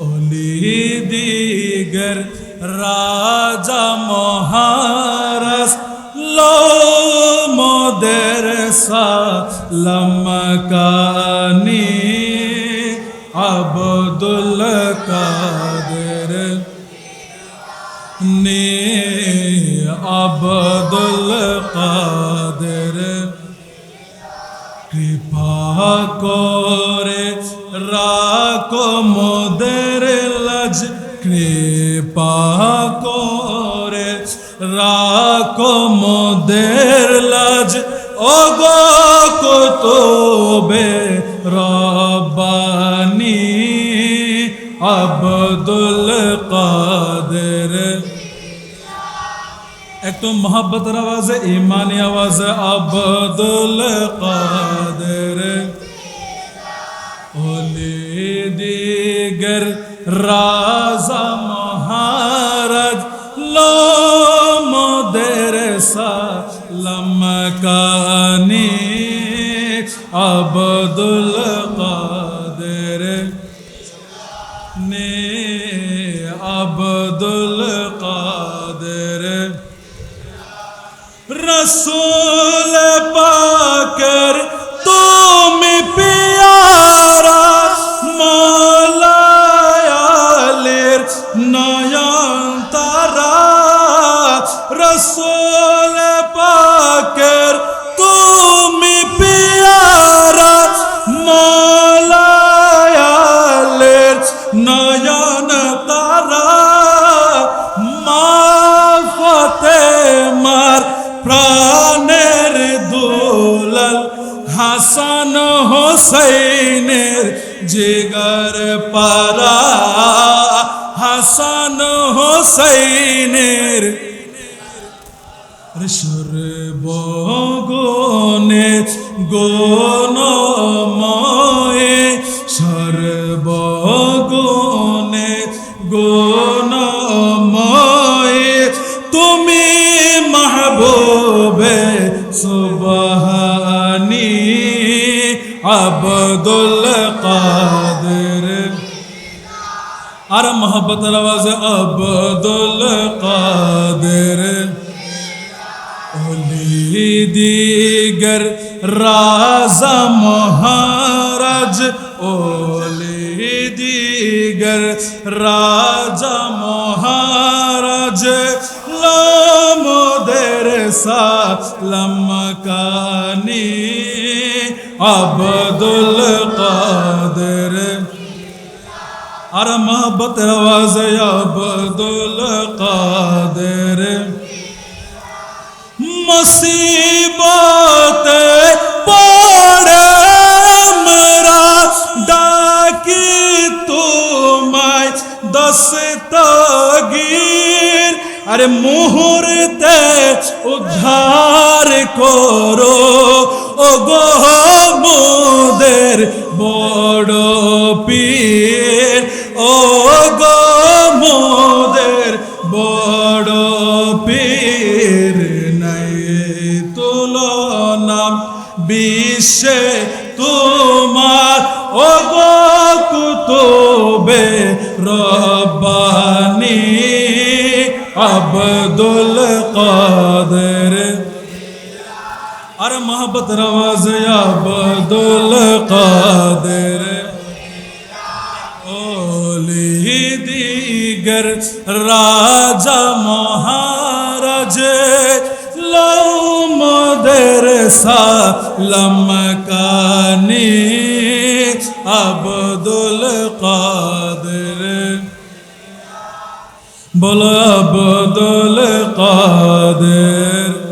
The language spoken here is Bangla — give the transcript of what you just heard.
অলি দিগর রাজা মহারস লো মোদের সালমকানি আবদুল কাদের। নে আবদুল কাদের। কৃপা করে রাখো মোদের লাজ, কৃপা করে। রাখো মোদের লাজ ও গো কুতুবে আব্দুল কাদের। একটু মোহাব্বতের আওয়াজে, ইমানি আওয়াজে, আব্দুল কাদের। ওলি দিগর রাজা মহারাজ লো মোদের সালাম কানি আব্দুল কাদের নে আব্দুল কাদের রসুল নয়ন তারা রসুল পাকর তুমি পিয়ারা মলায়ালের নয়ন তারা মা ফতে মার প্রাণের দুলাল হাসান হোসেনের জিগর পারা হাসান হোসাইনের সর্বগুণে গুণময়ে আর মোহব্বত আওয়াজ আব্দুল কাদের। ওলি দিগর রাজা মহারাজ ওলি দিগর রাজা মহারাজ লামোদের সালাম কানি আব্দুল কাদের। আর মোহব্বত আওয়াজ আব্দুল কাদের মুসিবত পড়ে আমরা ডাকি তোমায় দস্তগীর আরে মুহূর্তে উদ্ধার করো ও গো মোদের বড় পীর পীর নাই তুলনা বিশ্বে তোমার ও গো কুতুবে রব্বানি আব্দুল কাদের। আর মোহব্বত রওয়াজ আব্দুল কাদের। ওলি দিগর রাজা মহারাজ লও লোমদের সালাম কানি আব্দুল কাদের। বল আব্দুল কাদের।